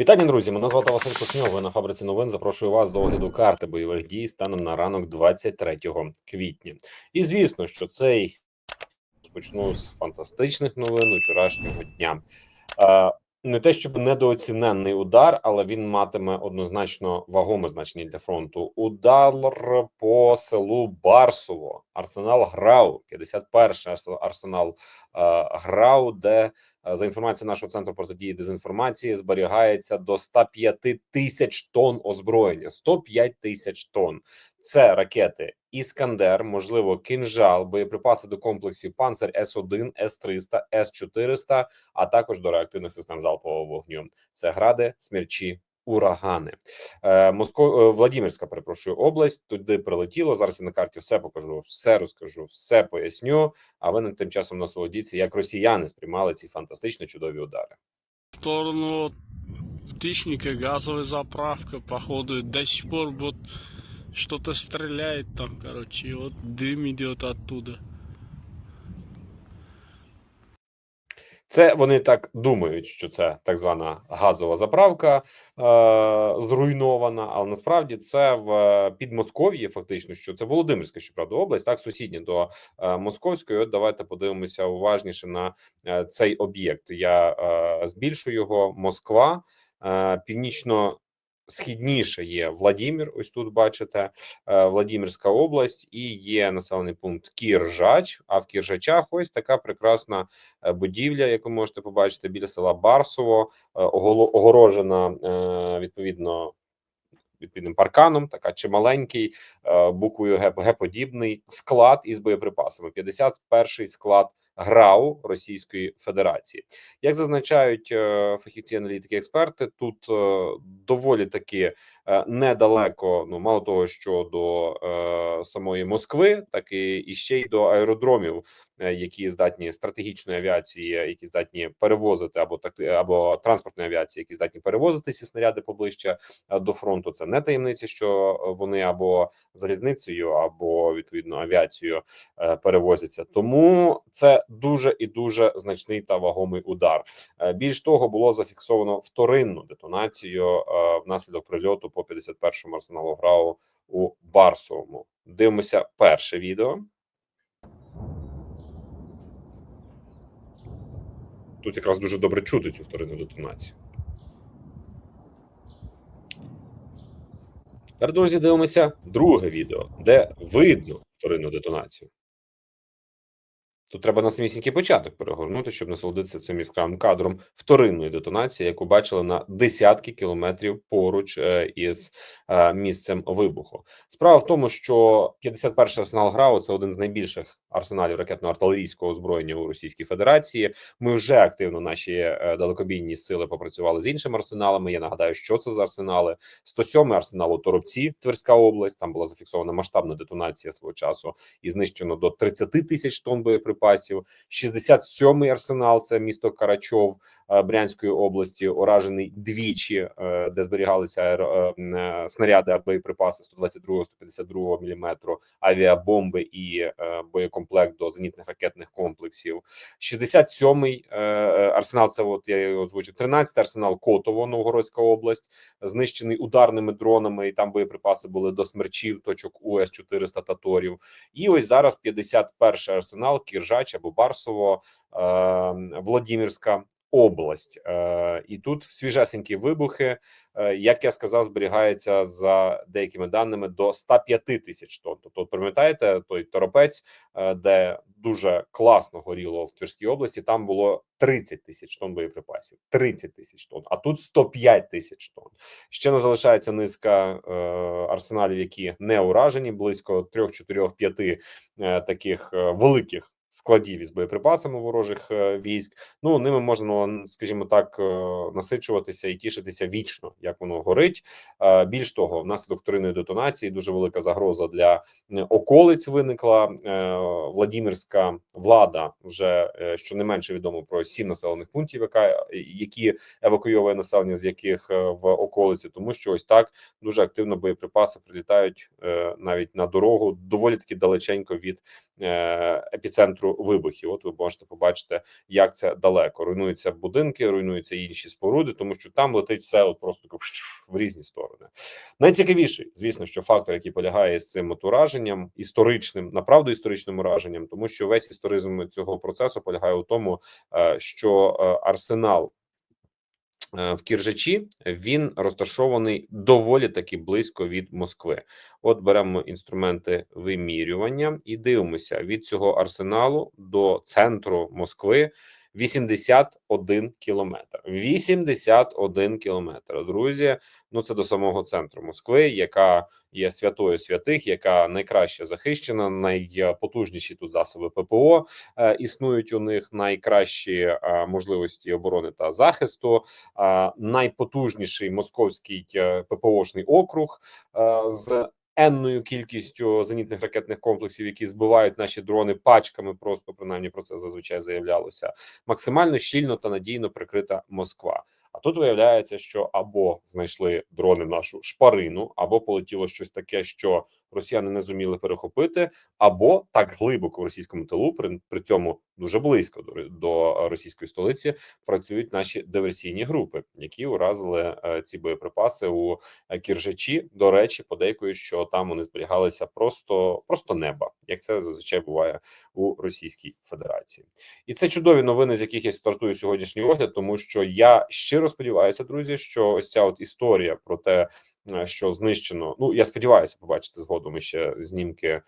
Вітання, друзі. Мене звати Василь Кухньов. Ви на фабриці новин. Запрошую вас до огляду карти бойових дій станом на ранок 23 квітня. І звісно, що цей почну з фантастичних новин вчорашнього дня. Не те, щоб недооціненний удар, але він матиме однозначно вагоме значення для фронту. Удар по селу Барсово, арсенал Грау, 51-й арсенал е, Грау, де е, за інформацією нашого центру протидії дезінформації зберігається до 105 тисяч тонн озброєння. 105 тисяч тонн. Це ракети Іскандер, можливо, кінжал, боєприпаси до комплексів Панцер С1, С300, С400, а також до реактивних систем залпового вогню. Це гради, смерчі, урагани. Е, Моско... е, Владимирська, перепрошую, область. Туди прилетіло. Зараз я на карті все покажу, все розкажу, все поясню. А ви тим часом насолодіться, як росіяни сприймали ці фантастично чудові удари. В сторону от птичника, газовая заправка, походу, до сих пор вот что-то стреляет там, короче, и вот дым идет оттуда. Це вони так думають, що це так звана газова заправка е, зруйнована, але насправді це в Підмосков'ї, фактично, що це Володимирська, щоправда, область, так сусідня до е, Московської. От давайте подивимося уважніше на е, цей об'єкт. Я е, збільшую його. Москва, е, північно. Східніше є Владимир. Ось тут бачите е, Владимирська область, і є населений пункт Кіржач. А в Кіржачах ось така прекрасна е, будівля, яку можете побачити біля села Барсово, е, огорожена відповідно. Відповідним парканом, така чималенький, е, буквою Г, Г-подібний склад із боєприпасами. 51-й склад ГРАУ Російської Федерації. Як зазначають е, фахівці, аналітики, експерти, тут е, доволі таки е, недалеко. Ну мало того, що до самої Москви, так і, і ще й до аеродромів, які здатні стратегічної авіації, які здатні перевозити або так або транспортної авіації, які здатні перевозити ці снаряди поближче до фронту. Це не таємниця, що вони або залізницею, або відповідно авіацією перевозяться. Тому це дуже і дуже значний та вагомий удар. Е, Більш того, було зафіксовано вторинну детонацію е, внаслідок прильоту по 51-му арсеналу ГРАУ у Барсовому. Дивимося перше відео. Тут якраз дуже добре чути цю вторинну детонацію. Тепер, друзі, дивимося друге відео, де видно вторинну детонацію. Тут треба на самісінький початок перегорнути, щоб насолодитися цим яскравим кадром вторинної детонації, яку бачили на десятки кілометрів поруч е, із е, місцем вибуху. Справа в тому, що 51-й арсенал ГРАУ – це один з найбільших арсеналів ракетно-артилерійського озброєння у Російській Федерації. Ми вже активно наші е, далекобійні сили попрацювали з іншими арсеналами. Я нагадаю, що це за арсенали. 107-й арсенал у Торопці, Тверська область. Там була зафіксована масштабна детонація свого часу і знищено до 30 тисяч тонн боєприпасів. 67-й арсенал, це місто Карачов е, Брянської області, уражений двічі, е, де зберігалися е, снаряди артбоєприпаси 122 152 міліметру, авіабомби і боєкомплект до зенітних ракетних комплексів. 67-й е, е, арсенал. Це от я його озвучив. 13-й арсенал Котово, Новгородська область, знищений ударними дронами. І там боєприпаси були до смерчів, точок УС 400 таторів. І ось зараз 51-й арсенал Кіржач або Барсово, е, Владимирська область. Е, і тут свіжесенькі вибухи. Е, як я сказав, зберігається за деякими даними до 105 тисяч тонн. Тобто, пам'ятаєте, той торопець, е, де дуже класно горіло в Тверській області, там було 30 тисяч тонн боєприпасів. 30 тисяч тонн, а тут 105 тисяч тонн. Ще не залишається низка е, арсеналів, які не уражені, близько 3, 4, 5 е, таких великих. Складів із боєприпасами ворожих е, військ, ну ними можна, скажімо так, е, насичуватися і тішитися вічно, як воно горить. Е, Більш того, внаслідок вторинної детонації дуже велика загроза для околиць виникла. Владимирська влада вже е, щонайменше відомо про сім населених пунктів, яка які евакуйовує населення, з яких в околиці, тому що ось так дуже активно боєприпаси прилітають навіть на дорогу доволі таки далеченько від епіцентру вибухів. От ви можете побачити, як це далеко. Руйнуються будинки, руйнуються інші споруди, тому що там летить все от просто в різні сторони. Найцікавіший, звісно, що фактор, який полягає з цим от ураженням, історичним, направду історичним ураженням, тому що весь історизм цього процесу полягає у тому, е, що е, арсенал е, в Кіржачі він розташований доволі таки близько від Москви. От беремо інструменти вимірювання і дивимося від цього арсеналу до центру Москви 81 кілометр. 81 кілометр. Друзі, ну це до самого центру Москви, яка є святою святих, яка найкраще захищена, найпотужніші тут засоби ППО е, існують у них найкращі е, можливості оборони та захисту, е, найпотужніший московський е, ППОшний округ е, з енною кількістю зенітних ракетних комплексів, які збивають наші дрони пачками. Просто принаймні про це зазвичай заявлялося. Максимально щільно та надійно прикрита Москва. А тут виявляється, що або знайшли дрони нашу шпарину, або полетіло щось таке, що росіяни не зуміли перехопити, або так глибоко в російському тилу, при, при цьому дуже близько до, до російської столиці, працюють наші диверсійні групи, які уразили е, ці боєприпаси у е, Кіржачі. До речі, подейкують, що там вони зберігалися просто, просто неба, як це зазвичай буває у Російській Федерації. І це чудові новини, з яких я стартую сьогоднішній огляд, тому що я щиро сподіваюся, друзі, що ось ця от історія про те, що знищено. Ну я сподіваюся, побачити згодом ще знімки е,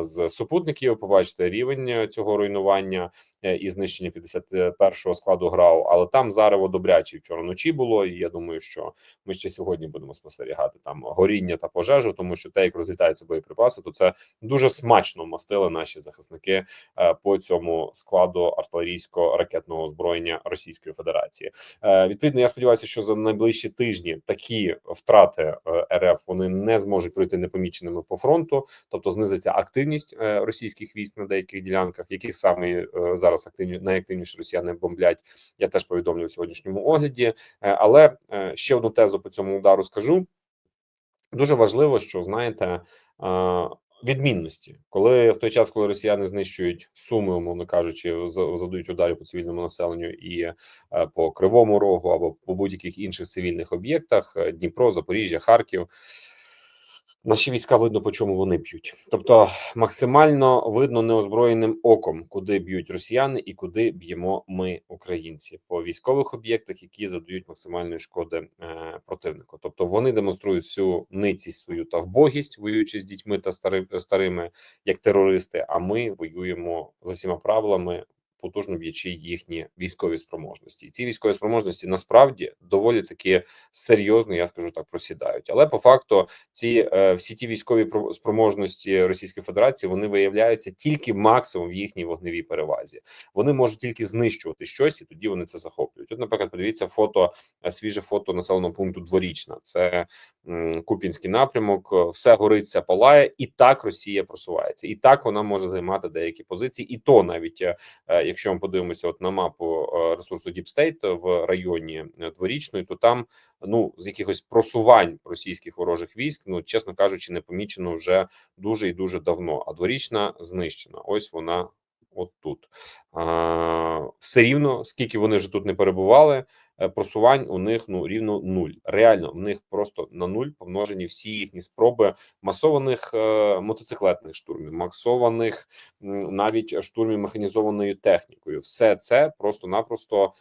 з супутників. Побачити рівень цього руйнування е, і знищення 51-го складу ГРАУ. Але там зарево добряче вчора вночі було. І я думаю, що ми ще сьогодні будемо спостерігати там горіння та пожежу, тому що те, як розлітаються боєприпаси, то це дуже смачно мастили наші захисники е, по цьому складу артилерійського ракетного озброєння Російської Федерації. Е, Відповідно, я сподіваюся, що за найближчі тижні такі втрати е, РФ вони не зможуть пройти непоміченими по фронту, тобто знизиться активність е, російських військ на деяких ділянках, яких саме е, зараз активні найактивніше росіяни бомблять. Я теж повідомлю в сьогоднішньому огляді. Е, Але ще одну тезу по цьому удару скажу. Дуже важливо, що знаєте. Відмінності, коли в той час, коли росіяни знищують суми, умовно кажучи, за- завдають ударів по цивільному населенню і по кривому рогу або по будь-яких інших цивільних об'єктах: Дніпро, Запоріжжя, Харків. Наші війська видно, по чому вони б'ють. Тобто максимально видно неозброєним оком, куди б'ють росіяни і куди б'ємо ми, українці, по військових об'єктах, які задають максимальної шкоди е, противнику. Тобто вони демонструють всю ницість свою та вбогість, воюючи з дітьми та стари, старими як терористи. А ми воюємо за всіма правилами. Потужно б'ючи їхні військові спроможності, і ці військові спроможності насправді доволі таки серйозно, я скажу так, просідають. Але по факту ці е, всі ті військові про- спроможності Російської Федерації вони виявляються тільки максимум в їхній вогневій перевазі. Вони можуть тільки знищувати щось, і тоді вони це захоплюють. От, наприклад, подивіться фото, е, свіже фото населеного пункту Дворічна. Це Купінський напрямок. е, Все горить, все палає, і так Росія просувається, і так вона може займати деякі позиції, і то навіть якщо ми подивимося от на мапу е, ресурсу Deep State в районі е, дворічної, то там ну з якихось просувань російських ворожих військ, ну чесно кажучи, не помічено вже дуже і дуже давно. А дворічна знищена. Ось вона. От тут а, все рівно, скільки вони вже тут не перебували, просувань у них ну рівно нуль. Реально, в них просто на нуль помножені всі їхні спроби масованих е, мотоциклетних штурмів, масованих навіть штурмів механізованою технікою. Все це просто-напросто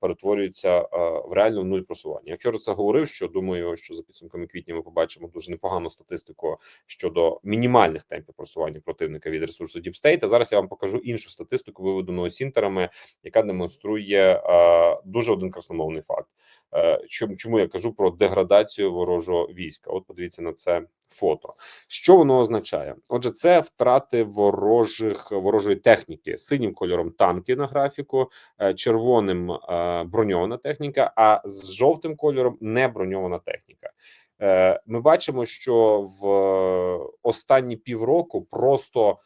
перетворюється в реальну нуль просування. Я вчора це говорив. Що думаю, що за підсумками квітня ми побачимо дуже непогану статистику щодо мінімальних темпів просування противника від ресурсу діпстейта. Зараз я вам покажу іншу статистику, виведену сінтерами, яка демонструє дуже один красномовний факт. Е, чому, чому я кажу про деградацію ворожого війська? От подивіться на це фото. Що воно означає? Отже, це втрати ворожих ворожої техніки синім кольором танки на графіку, е, червоним е, броньована техніка, а з жовтим кольором не броньована техніка. Ми бачимо, що в останні півроку просто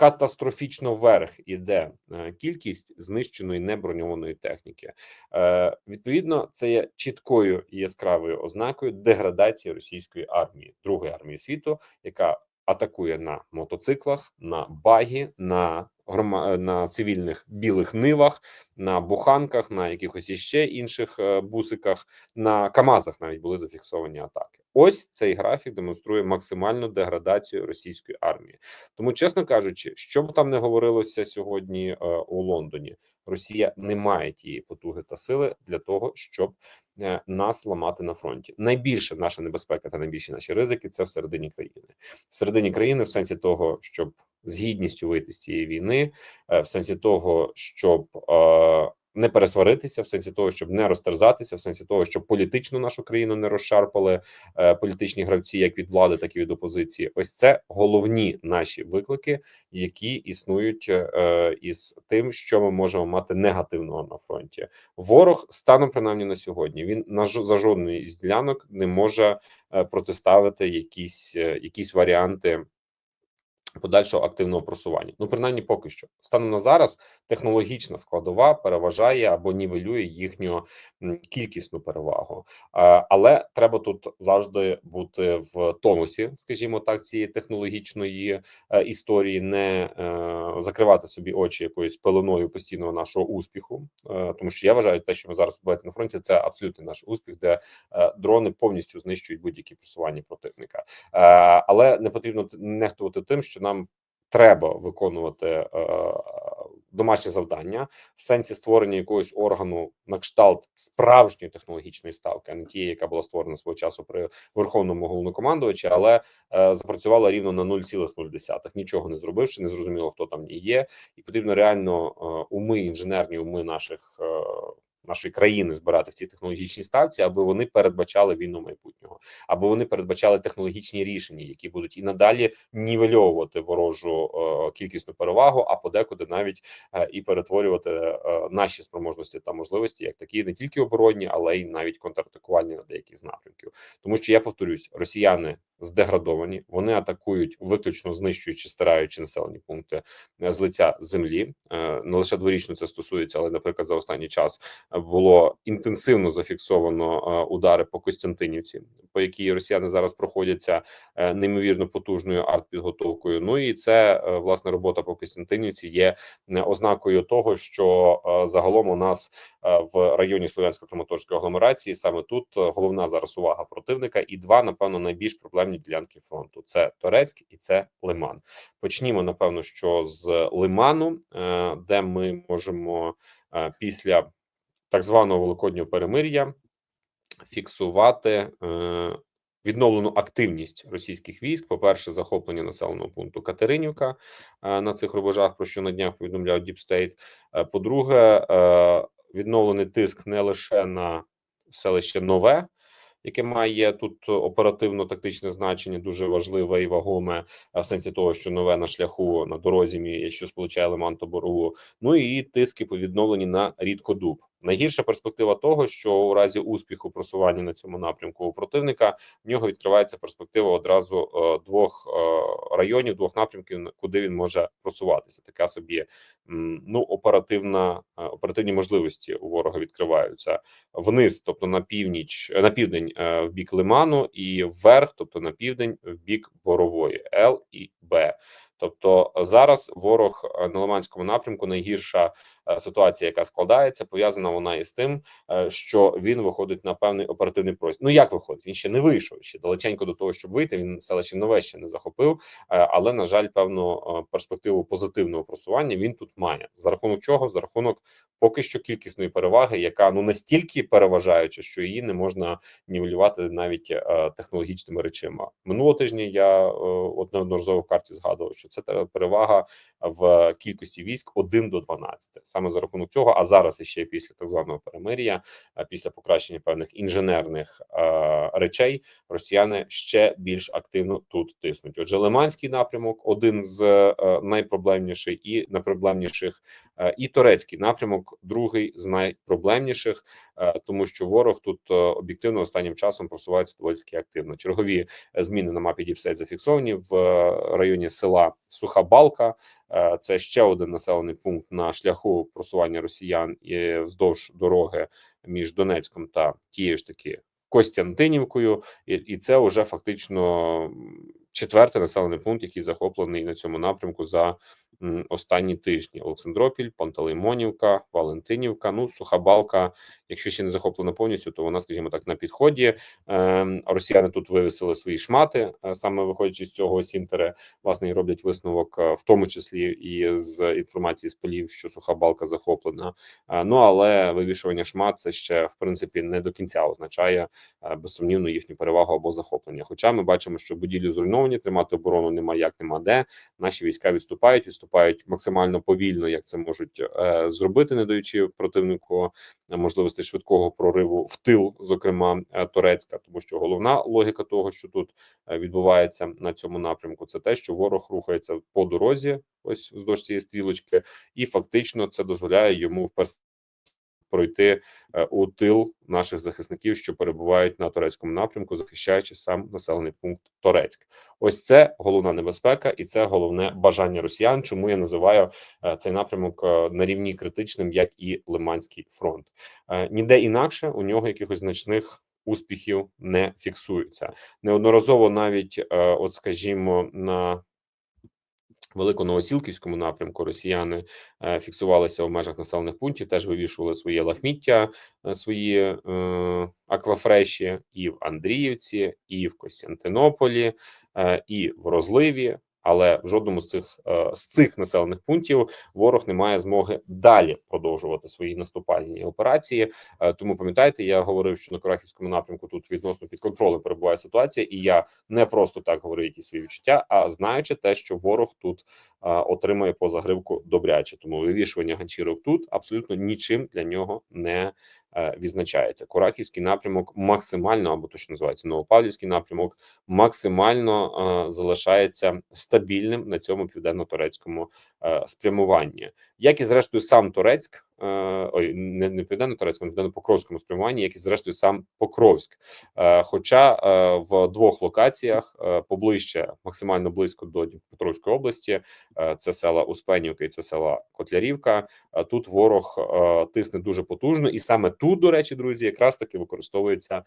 катастрофічно вверх іде е, кількість знищеної неброньованої техніки. Е, Відповідно, це є чіткою і яскравою ознакою деградації російської армії, другої армії світу, яка атакує на мотоциклах, на багі, на грома... на цивільних білих нивах, на буханках, на якихось іще інших е, бусиках, на Камазах навіть були зафіксовані атаки. Ось цей графік демонструє максимальну деградацію російської армії. Тому, чесно кажучи, що б там не говорилося сьогодні е, у Лондоні, Росія не має тієї потуги та сили для того, щоб е, нас ламати на фронті. Найбільша наша небезпека та найбільші наші ризики це всередині країни. Всередині країни, в сенсі того, щоб з гідністю вийти з цієї війни, е, в сенсі того, щоб е, не пересваритися, в сенсі того, щоб не розтерзатися, в сенсі того, щоб політично нашу країну не розшарпали е, політичні гравці, як від влади, так і від опозиції. Ось це головні наші виклики, які існують е, із тим, що ми можемо мати негативного на фронті. Ворог станом принаймні на сьогодні. Він на за жодної з ділянок не може е, протиставити якісь, е, якісь варіанти. Подальшого активного просування, ну принаймні поки що. Станом на зараз технологічна складова переважає або нівелює їхню кількісну перевагу, але треба тут завжди бути в тонусі, скажімо так, цієї технологічної е, історії, не е, закривати собі очі якоюсь пеленою постійного нашого успіху, е, тому що я вважаю, те, що ми зараз відбувається на фронті, це абсолютний наш успіх, де дрони повністю знищують будь-які просування противника. Але не потрібно нехтувати тим, що нам треба виконувати е, домашні завдання в сенсі створення якогось органу на кшталт справжньої технологічної ставки, а не тієї, яка була створена свого часу при верховному головнокомандувачі, але е, запрацювала рівно на 0,0, нічого не зробивши, не зрозуміло, хто там є, і потрібно реально е, уми, інженерні уми наших. е, Нашої країни збирати в цій технологічній ставці, аби вони передбачали війну майбутнього, аби вони передбачали технологічні рішення, які будуть і надалі нівельовувати ворожу е, кількісну перевагу, а подекуди навіть е, і перетворювати е, наші спроможності та можливості, як такі не тільки оборонні, але й навіть контратакувальні на деякі з напрямків. Тому що я повторюсь, росіяни здеградовані, вони атакують виключно знищуючи, стираючи населені пункти е, з лиця землі. Е, Не лише дворічно це стосується, але, наприклад, за останній час е, було інтенсивно зафіксовано удари по Костянтинівці, по якій росіяни зараз проходяться неймовірно потужною артпідготовкою. Ну і це власне робота по Костянтинівці є ознакою того, що загалом у нас в районі Слов'янсько-Краматорської агломерації саме тут головна зараз увага противника, і два, напевно, найбільш проблемні ділянки фронту: це Торецьк і це Лиман. Почнімо, напевно, що з Лиману, е, де ми можемо е, після так званого великоднього перемир'я фіксувати е, відновлену активність російських військ. По перше, захоплення населеного пункту Катеринівка на цих рубежах, про що на днях повідомляв Діпстейт. По-друге, відновлений тиск не лише на селище Нове. Яке має тут оперативно-тактичне значення, дуже важливе і вагоме, е, в сенсі того, що нове на шляху на дорозі, що сполучає Лиман та Борову. Ну і тиски повідновлені на рідкодуб. Найгірша перспектива того, що у разі успіху просування на цьому напрямку у противника в нього відкривається перспектива одразу е, двох е, районів, двох напрямків, куди він може просуватися. Така собі ну оперативна е, оперативні можливості у ворога відкриваються вниз, тобто на північ, на південь в бік Лиману, і вверх, тобто на південь в бік Борової Л і Б. Тобто зараз ворог на Лиманському напрямку найгірша ситуація, яка складається, пов'язана вона із тим, е, що він виходить на певний оперативний простір. Ну як виходить? Він ще не вийшов ще далеченько до того, щоб вийти. Він селище нове ще не захопив, е, але на жаль, певну е, перспективу позитивного просування він тут має. За рахунок чого? За рахунок поки що кількісної переваги, яка ну настільки переважаюча, що її не можна нівелювати навіть е, технологічними речима. Минулого тижня я е, от неодноразово в карті згадував, що це перевага в кількості військ 1 до 12. Саме за рахунок цього, а зараз іще після так званого перемир'я, е, після покращення певних інженерних е, речей, росіяни ще більш активно тут тиснуть. Отже, Лиманський напрямок один з е, найпроблемніших і найпроблемніших, і турецький напрямок, другий з найпроблемніших, е, тому що ворог тут е, об'єктивно останнім часом просувається доволі таки активно. Чергові е, зміни на мапі Діпстейт зафіксовані в е, районі села Суха Балка. Е, Це ще один населений пункт на шляху просування росіян і вздовж дороги між Донецьком та тією ж таки Костянтинівкою, і, і це вже фактично четвертий населений пункт, який захоплений на цьому напрямку за останні тижні: Олександропіль, Пантелеймонівка, Валентинівка. Ну, Сухабалка, якщо ще не захоплена повністю, то вона, скажімо так, на підході. Ем, Росіяни тут вивісили свої шмати, е, саме виходячи з цього Сінтере, власне, і роблять висновок, е, в тому числі і з інформації з полів, що суха балка захоплена. Е, Ну але вивішування шмат це ще в принципі не до кінця означає безсумнівно їхню перевагу або захоплення. Хоча ми бачимо, що будівлі зруйновані, тримати оборону нема як, нема де. Наші війська відступають, відступають максимально повільно, як це можуть е, зробити, не даючи противнику е, можливості швидкого прориву в тил, зокрема е, Турецька, тому що головна логіка того, що тут е, відбувається на цьому напрямку, це те, що ворог рухається по дорозі, ось вздовж цієї стрілочки, і фактично це дозволяє йому в перс- пройти е, у тил наших захисників, що перебувають на турецькому напрямку, захищаючи сам населений пункт Торецьк. Ось це головна небезпека, і це головне бажання росіян. Чому я називаю е, цей напрямок е, на рівні критичним, як і Лиманський фронт. Ніде інакше у нього якихось значних. Успіхів не фіксується неодноразово, навіть от, скажімо, на Великоновосілківському напрямку росіяни е, фіксувалися в межах населених пунктів, теж вивішували своє лахміття, е, свої е, аквафреші і в Андріївці, і в Костянтинополі, е, і в Розливі. Але в жодному з цих е, з цих населених пунктів ворог не має змоги далі продовжувати свої наступальні операції. Е, Тому пам'ятаєте, я говорив, що на Корахівському напрямку тут відносно під контролем перебуває ситуація, і я не просто так говорю якісь свої відчуття, а знаючи те, що ворог тут е, отримує по загривку добряче. Тому вивішування ганчірок тут абсолютно нічим для нього не відзначається. Корахівський напрямок максимально або точно називається Новопавлівський напрямок, максимально е, залишається стабільним на цьому південно-турецькому е, спрямуванні, як і зрештою сам Турецьк. Е, Ой, не, не південно-турецькому, а південно-покровському спрямуванні, як і зрештою сам Покровськ. Е, Хоча е, в двох локаціях поближче, максимально близько до Дніпропетровської області, це села Успенівка і це села Котлярівка. Тут ворог тисне дуже потужно, і саме тут, до речі, друзі, якраз таки використовується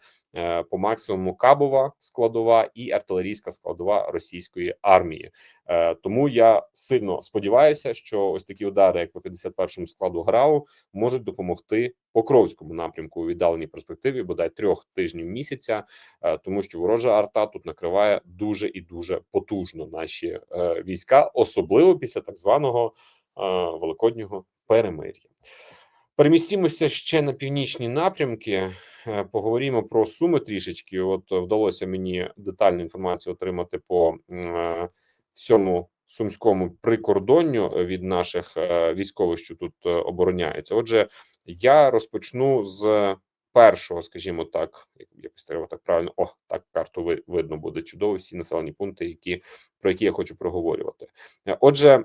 по максимуму кабова складова і артилерійська складова російської армії. Е, Тому я сильно сподіваюся, що ось такі удари, як по 51-му складу ГРАУ, можуть допомогти Покровському напрямку у віддаленій перспективі, бодай трьох тижнів місяця, е, тому що ворожа арта тут накриває дуже і дуже потужно наші е, війська, особливо після так званого великоднього перемир'я. Перемістімося ще на північні напрямки. Поговоримо про суми трішечки. От вдалося мені детальну інформацію отримати по всьому сумському прикордонню від наших е, військових, що тут е, обороняються. Отже, я розпочну з першого, скажімо так, як- якось треба так правильно. О, так карту ви, видно буде чудово. Всі населені пункти, які про які я хочу проговорювати. Е, Отже,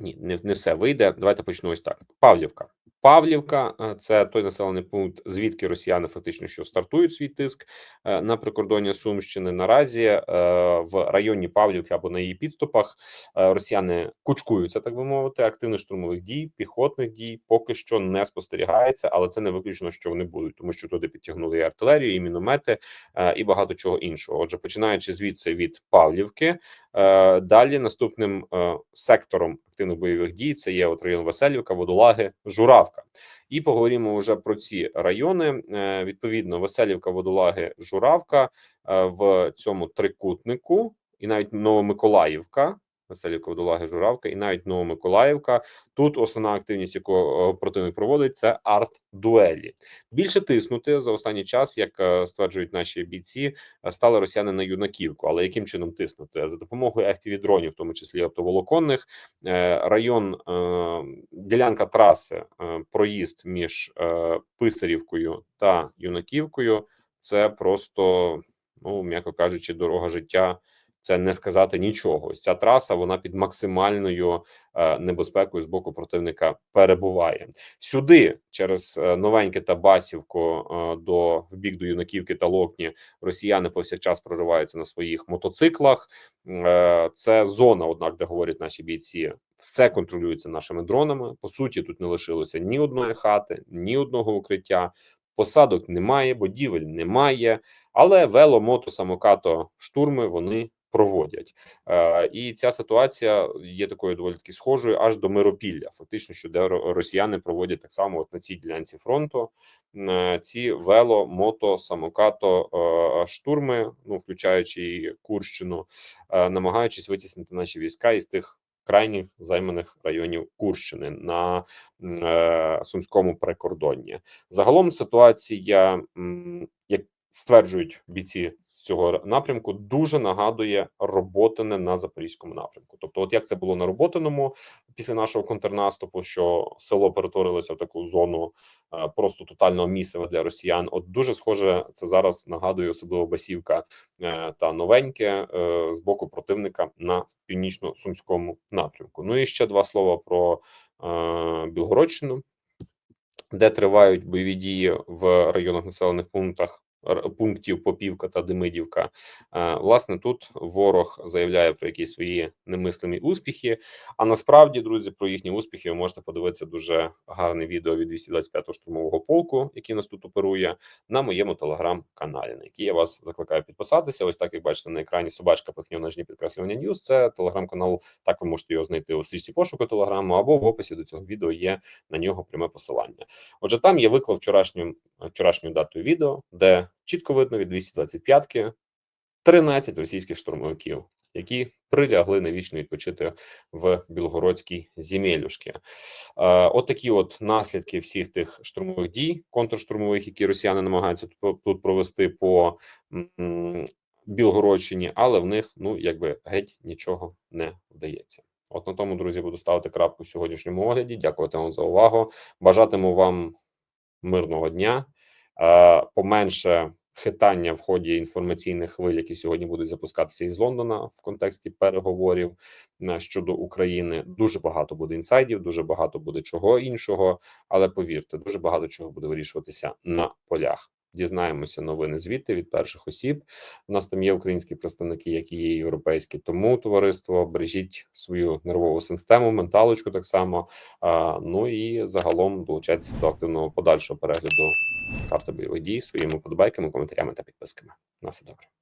ні, не, не все вийде. Давайте почну ось так. Павлівка. Павлівка е, це той населений пункт, звідки росіяни фактично що стартують свій тиск е, на прикордоння Сумщини. Наразі е, в районі Павлівки або на її підступах росіяни кучкуються, так би мовити. Активних штурмових дій, піхотних дій поки що не спостерігається, але це не виключно, що вони будуть, тому що туди підтягнули і артилерію, і міномети, і багато чого іншого. Отже, починаючи звідси від Павлівки, Далі наступним сектором активних бойових дій це є от район Веселівка, Водолаги, Журавка. І поговоримо вже про ці райони. Е, Відповідно, Веселівка, Водолаги, Журавка е, в цьому трикутнику, і навіть Новомиколаївка. Веселівка, Водолаги, Журавка, і навіть Новомиколаївка. Тут основна активність, яку е, противник проводить, це арт-дуелі. Більше тиснути за останній час, як е, стверджують наші бійці, е, стали росіяни на юнаківку. Але яким чином тиснути за допомогою fpv дронів, в тому числі оптоволоконних, Е, район ділянка траси, проїзд між Писарівкою та Юнаківкою. Це просто, ну м'яко кажучи, дорога життя. Це не сказати нічого. Ось ця траса вона під максимальною е, небезпекою з боку противника перебуває сюди через е, новеньке та басівку е, до в бік до юнаківки та локні. Росіяни повсякчас прориваються на своїх мотоциклах. Це зона, однак, де говорять наші бійці, все контролюється нашими дронами. По суті, тут не лишилося ні одної хати, ні одного укриття. посадок немає, будівель немає, але вело, мото, самокато, штурми вони проводять. Е, і ця ситуація є такою доволі таки схожою аж до миропілля. Фактично, що де ро- росіяни проводять так само от на цій ділянці фронту е, ці вело, мото, самокато е, штурми, ну включаючи і Курщину, намагаючись витіснити наші війська із тих крайніх займаних районів Курщини на е, сумському прикордонні. Загалом ситуація, як стверджують бійці цього напрямку, дуже нагадує роботине на запорізькому напрямку. Тобто, от як це було на роботиному після нашого контрнаступу, що село перетворилося в таку зону е, просто тотального місива для росіян. От дуже схоже, це зараз нагадує особливо Басівка е, та новеньке е, з боку противника на північно-сумському напрямку. Ну і ще два слова про Білгородщину, де тривають бойові дії в районах населених пунктах. Пунктів Попівка та Демидівка. Е, Власне, тут ворог заявляє про якісь свої немислимі успіхи. А насправді, друзі, про їхні успіхи ви можете подивитися дуже гарне відео від 225-го штурмового полку, який нас тут оперує, на моєму телеграм-каналі, на який я вас закликаю підписатися. Ось так як бачите на екрані собачка пихнів нижні підкреслювання Ньюс. Це телеграм-канал. Так ви можете його знайти у стрічці пошуку телеграму або в описі до цього відео є на нього пряме посилання. Отже, там я виклав вчорашню вчорашню дату відео, де чітко видно від 225-ки 13 російських штурмовиків, які прилягли на вічно відпочити в білгородській земелюшки. Е, от такі от наслідки всіх тих штурмових дій, контрштурмових, які росіяни намагаються тут, провести по Білгородщині, але в них ну якби геть нічого не вдається. От на тому, друзі, буду ставити крапку в сьогоднішньому огляді. Дякувати вам за увагу. Бажатиму вам мирного дня, поменше хитання в ході інформаційних хвиль, які сьогодні будуть запускатися із Лондона в контексті переговорів е, щодо України. Дуже багато буде інсайдів, дуже багато буде чого іншого. Але повірте, дуже багато чого буде вирішуватися на полях. Дізнаємося новини звідти від перших осіб. У нас там є українські представники, які є європейські. Тому товариство бережіть свою нервову систему, менталочку так само. Ну і загалом долучайтеся до активного подальшого перегляду карти бойових дій своїми подобайками, коментарями та підписками. На все добре.